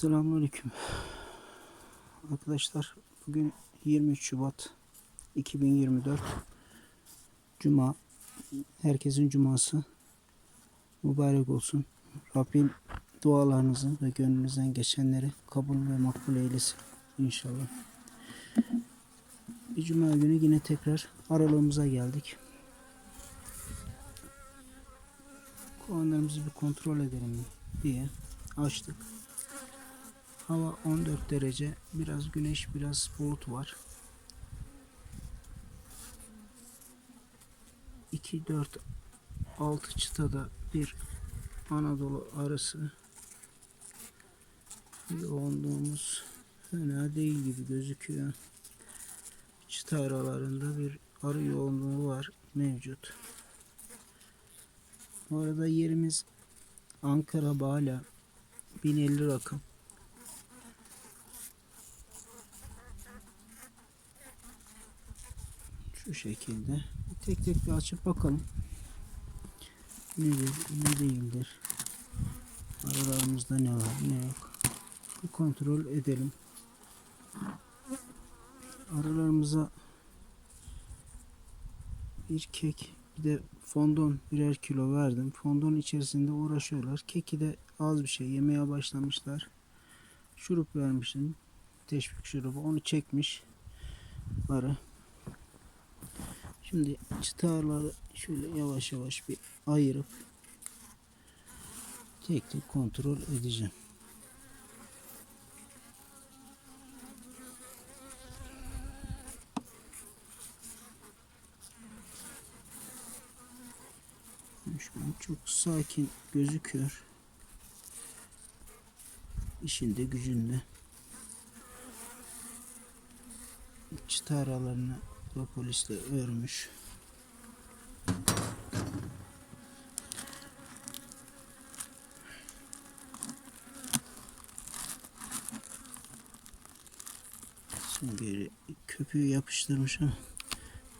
Selamünaleyküm. Arkadaşlar bugün 23 Şubat 2024 Cuma. Herkesin cuması mübarek olsun. Rabbim dualarınızı ve gönlünüzden geçenleri kabul ve makbul eylesin inşallah. Bir cuma günü yine tekrar aralığımıza geldik. Kovanlarımızı bir kontrol edelim diye açtık. Hava 14 derece. Biraz güneş, biraz bulut var. 2 4 6 çıtada bir Anadolu arısı yoğunluğumuz fena değil gibi gözüküyor. Çıta aralarında bir arı yoğunluğu var mevcut. Bu arada yerimiz Ankara Bağla 1050 rakım. Şu şekilde. Tek tek bir açıp bakalım. Nedir, ne değildir. Aralarımızda ne var, ne yok. Bir kontrol edelim. Aralarımıza bir kek, bir de fondon birer kilo verdim. Fondon içerisinde uğraşıyorlar. Keki de az bir şey yemeye başlamışlar. Şurup vermişim. Teşvik şurubu. Onu çekmiş. Arı. Şimdi çıtaları şöyle yavaş yavaş bir ayırıp tek tek kontrol edeceğim. Şu an çok sakin gözüküyor. İşinde gücünde. Çıta aralarını propolisle örmüş. Şimdi köpüğü yapıştırmış ama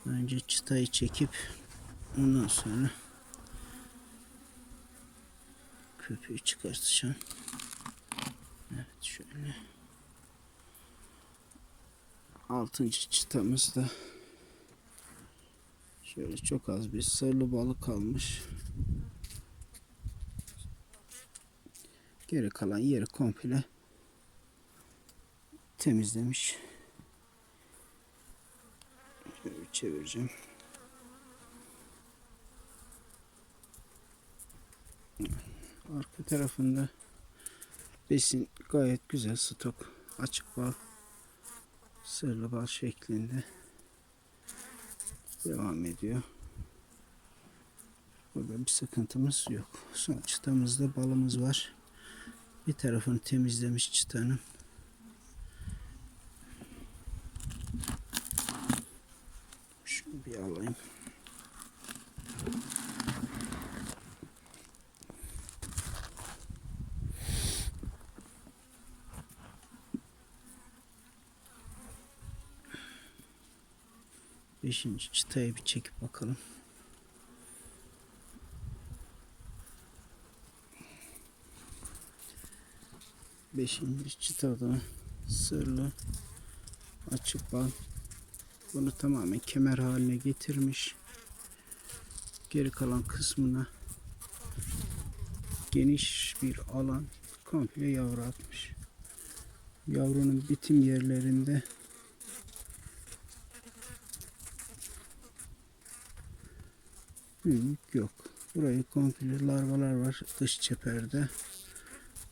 önce çıtayı çekip ondan sonra köpüğü çıkartacağım. Evet şöyle. Altıncı çıtamızda şöyle çok az bir sarılı balık kalmış. Geri kalan yeri komple temizlemiş. Şöyle çevireceğim. Arka tarafında besin gayet güzel stok açık bal sırlı bal şeklinde devam ediyor. Burada bir sıkıntımız yok. Son çıtamızda balımız var. Bir tarafını temizlemiş çıtanın. Beşinci çıtayı bir çekip bakalım. Beşinci çıtada sırlı açık bal. Bunu tamamen kemer haline getirmiş. Geri kalan kısmına geniş bir alan komple yavru atmış. Yavrunun bitim yerlerinde büyük yok. Burayı komple larvalar var dış çeperde.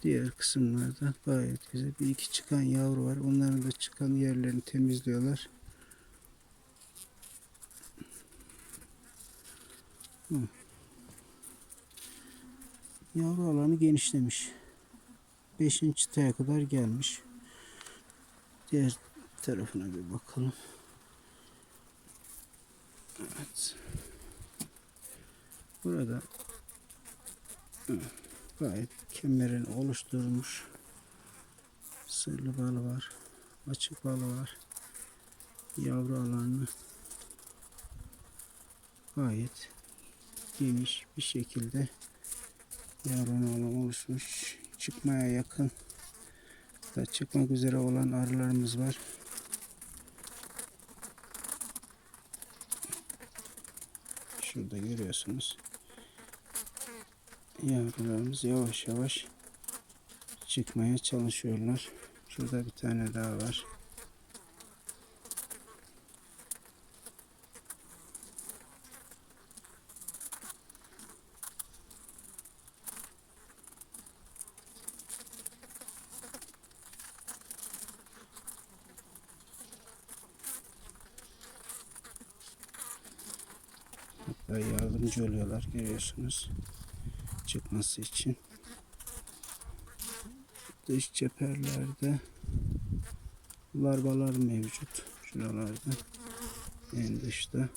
Diğer kısımlarda gayet güzel. Bir iki çıkan yavru var. Onların da çıkan yerlerini temizliyorlar. Hı. Yavru alanı genişlemiş. Beşinci çıtaya kadar gelmiş. Diğer tarafına bir bakalım. Evet. Burada gayet kemerini oluşturmuş. Sırlı balı var. Açık balı var. Yavru alanı gayet geniş bir şekilde yavru alan oluşmuş. Çıkmaya yakın Da çıkmak üzere olan arılarımız var. Şurada görüyorsunuz. Yavrularımız yavaş yavaş çıkmaya çalışıyorlar. Şurada bir tane daha var. Hatta yardımcı oluyorlar görüyorsunuz. Çıkması için. Dış cepherlerde larvalar mevcut. Şuralarda. En dışta.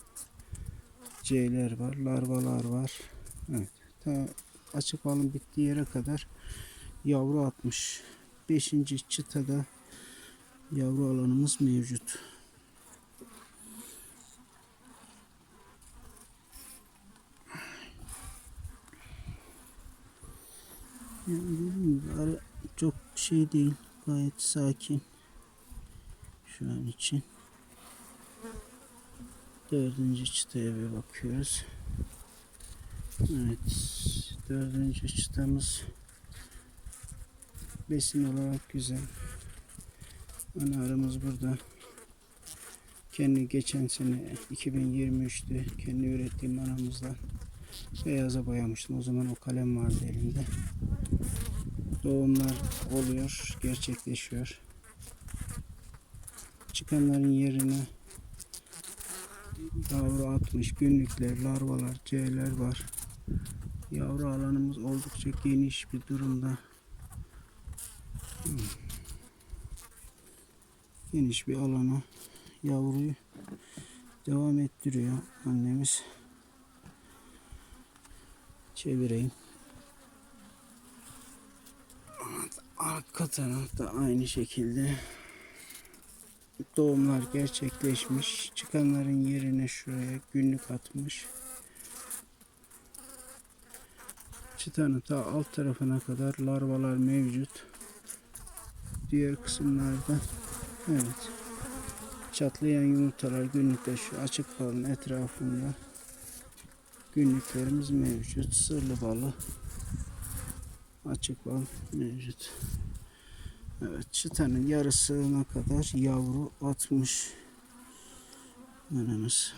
C'ler var. Larvalar var. Evet. Ta açık alım bittiği yere kadar yavru atmış. Beşinci çıtada yavru alanımız mevcut. Yani çok şey değil. Gayet sakin. Şu an için. Dördüncü çıtaya bir bakıyoruz. Evet. Dördüncü çıtamız besin olarak güzel. Ana arımız burada. Kendi geçen sene 2023'te kendi ürettiğim anamızdan beyaza boyamıştım. O zaman o kalem vardı elimde doğumlar oluyor, gerçekleşiyor. Çıkanların yerine yavru atmış günlükler, larvalar, C'ler var. Yavru alanımız oldukça geniş bir durumda. Geniş bir alana yavruyu devam ettiriyor annemiz. Çevireyim. Arka tarafta aynı şekilde doğumlar gerçekleşmiş. Çıkanların yerine şuraya günlük atmış. Çıtanın ta alt tarafına kadar larvalar mevcut. Diğer kısımlarda evet çatlayan yumurtalar günlükte şu açık balın etrafında günlüklerimiz mevcut. Sırlı balı açık bal mevcut. Evet çıtanın yarısına kadar yavru atmış. Anamız.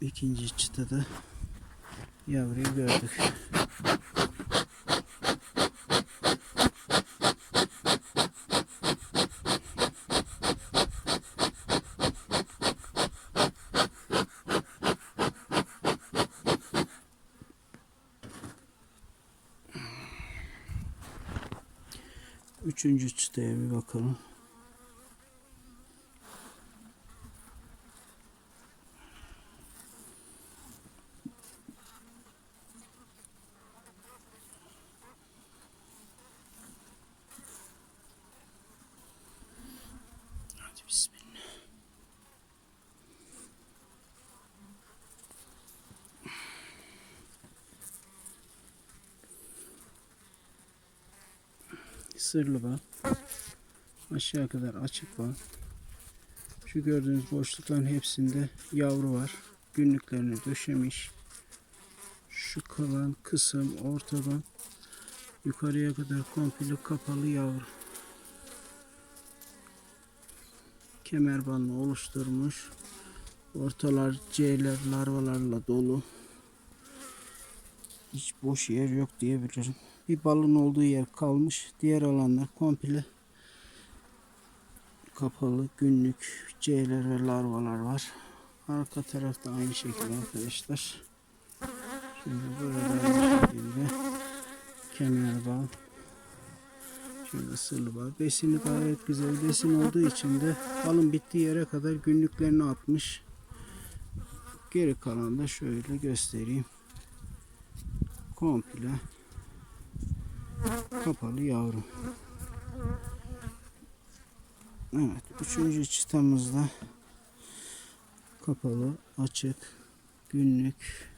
İkinci çıtada yavruyu gördük. Üçüncü çıtaya bir bakalım. Hadi bismillah. Sırlı var. Aşağı kadar açık var. Şu gördüğünüz boşlukların hepsinde yavru var. Günlüklerini döşemiş. Şu kalan kısım ortadan yukarıya kadar komple kapalı yavru. Kemerbanlı oluşturmuş. Ortalar C'ler larvalarla dolu. Hiç boş yer yok diyebilirim. Bir balın olduğu yer kalmış. Diğer alanlar komple kapalı günlük C'ler ve larvalar var. Arka tarafta aynı şekilde arkadaşlar. Şimdi burada aynı şekilde kemer bağ. Şurada sırlı bağ. Besini gayet güzel. Besin olduğu için de balın bittiği yere kadar günlüklerini atmış. Geri kalan da şöyle göstereyim. Komple kapalı yavru. Evet, üçüncü çıtamızda kapalı, açık, günlük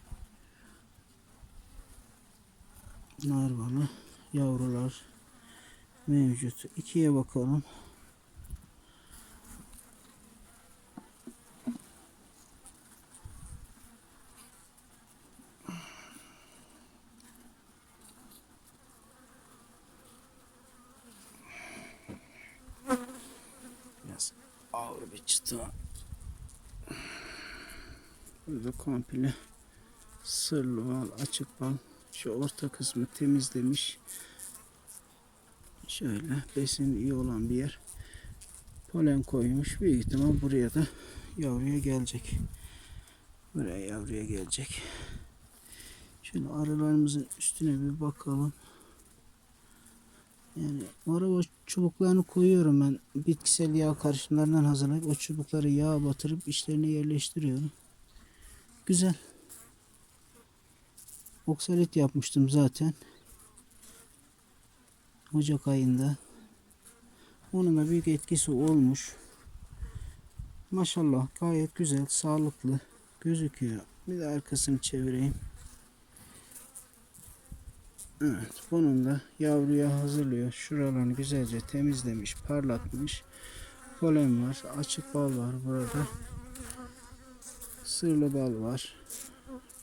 narvalı yavrular mevcut. İkiye bakalım. Biraz ağır bir çıta. Burada komple sırlı bal, açık bal. Şu orta kısmı temizlemiş. Şöyle besin iyi olan bir yer. Polen koymuş. Büyük ihtimal buraya da yavruya gelecek. Buraya yavruya gelecek. Şöyle arılarımızın üstüne bir bakalım. Yani araba çubuklarını koyuyorum ben. Bitkisel yağ karışımlarından hazırlayıp o çubukları yağa batırıp içlerine yerleştiriyorum. Güzel. Oksalit yapmıştım zaten. Ocak ayında. Onun da büyük etkisi olmuş. Maşallah gayet güzel, sağlıklı gözüküyor. Bir de arkasını çevireyim. Evet, bunun da yavruya hazırlıyor. Şuralarını güzelce temizlemiş, parlatmış. Polen var, açık bal var burada. Sırlı bal var.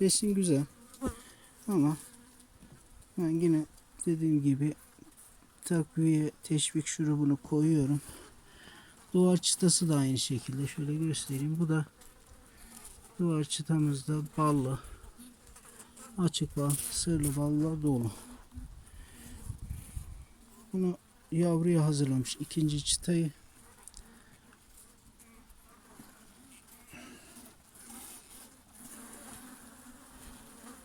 Besin güzel. Ama ben yine dediğim gibi takviye teşvik şurubunu koyuyorum. Duvar çıtası da aynı şekilde. Şöyle göstereyim. Bu da duvar çıtamızda ballı. Açık bal, sırlı balla dolu. Bunu yavruya hazırlamış. ikinci çıtayı.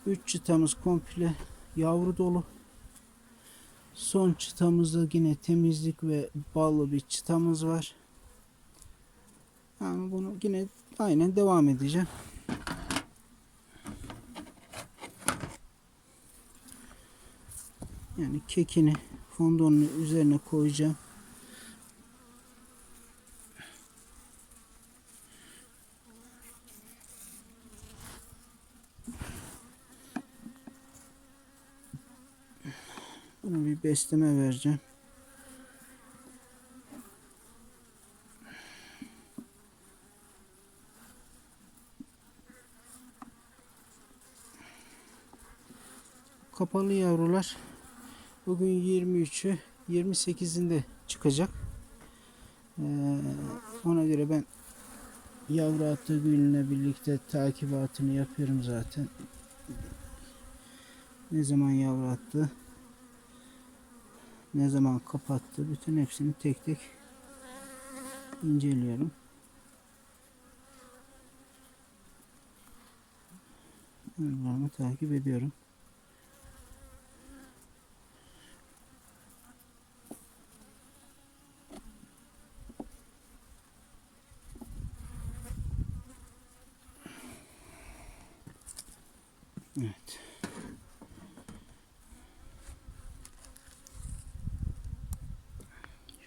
Üç çıtamız komple yavru dolu. Son çıtamızda yine temizlik ve ballı bir çıtamız var. Yani bunu yine aynen devam edeceğim. Yani kekini fondonun üzerine koyacağım. Bunu bir besleme vereceğim. Kapalı yavrular bugün 23'ü 28'inde çıkacak. Ee, ona göre ben yavru attığı günle birlikte takibatını yapıyorum zaten. Ne zaman yavru attı? Ne zaman kapattı bütün hepsini tek tek inceliyorum. Yavrularımı takip ediyorum.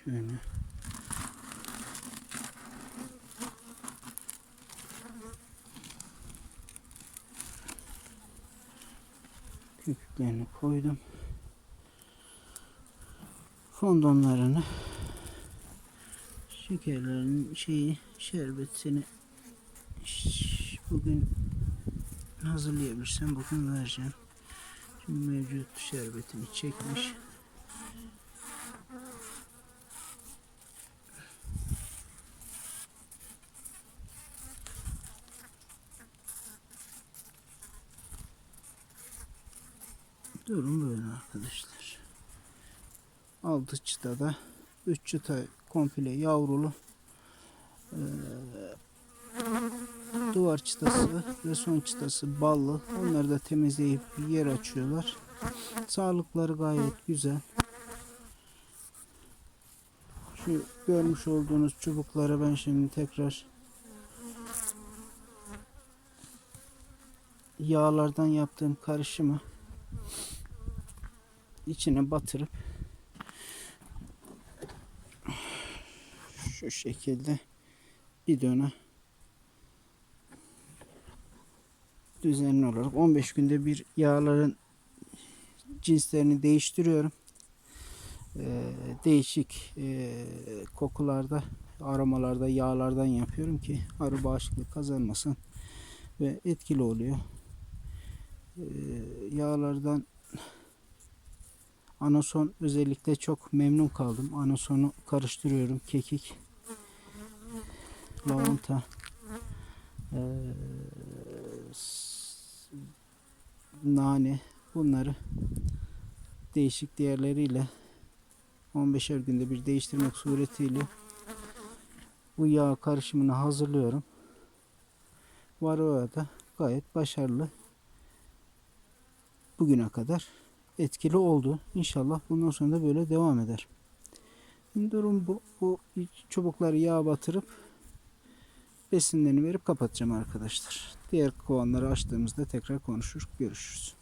Şöyle. Köpüklerini koydum. Fondonlarını şekerlerinin şeyi şerbetini bugün hazırlayabilirsem bugün vereceğim. Şimdi mevcut şerbetini çekmiş. Durum böyle arkadaşlar. Altı çıtada 3 çıta komple yavrulu. Ee, duvar çıtası ve son çıtası ballı. Onları da temizleyip yer açıyorlar. Sağlıkları gayet güzel. Şu görmüş olduğunuz çubukları ben şimdi tekrar yağlardan yaptığım karışımı içine batırıp şu şekilde bidona düzenli olarak 15 günde bir yağların cinslerini değiştiriyorum. Ee, değişik e, kokularda, aromalarda, yağlardan yapıyorum ki arı bağışıklık kazanmasın ve etkili oluyor. Ee, yağlardan anason özellikle çok memnun kaldım. Anasonu karıştırıyorum. Kekik, lavanta, ee, nane bunları değişik diğerleriyle 15'er günde bir değiştirmek suretiyle bu yağ karışımını hazırlıyorum. Varroa da gayet başarılı. Bugüne kadar etkili oldu. İnşallah bundan sonra da böyle devam eder. Şimdi durum bu. Bu çubukları yağa batırıp besinlerini verip kapatacağım arkadaşlar. Diğer kovanları açtığımızda tekrar konuşur, görüşürüz.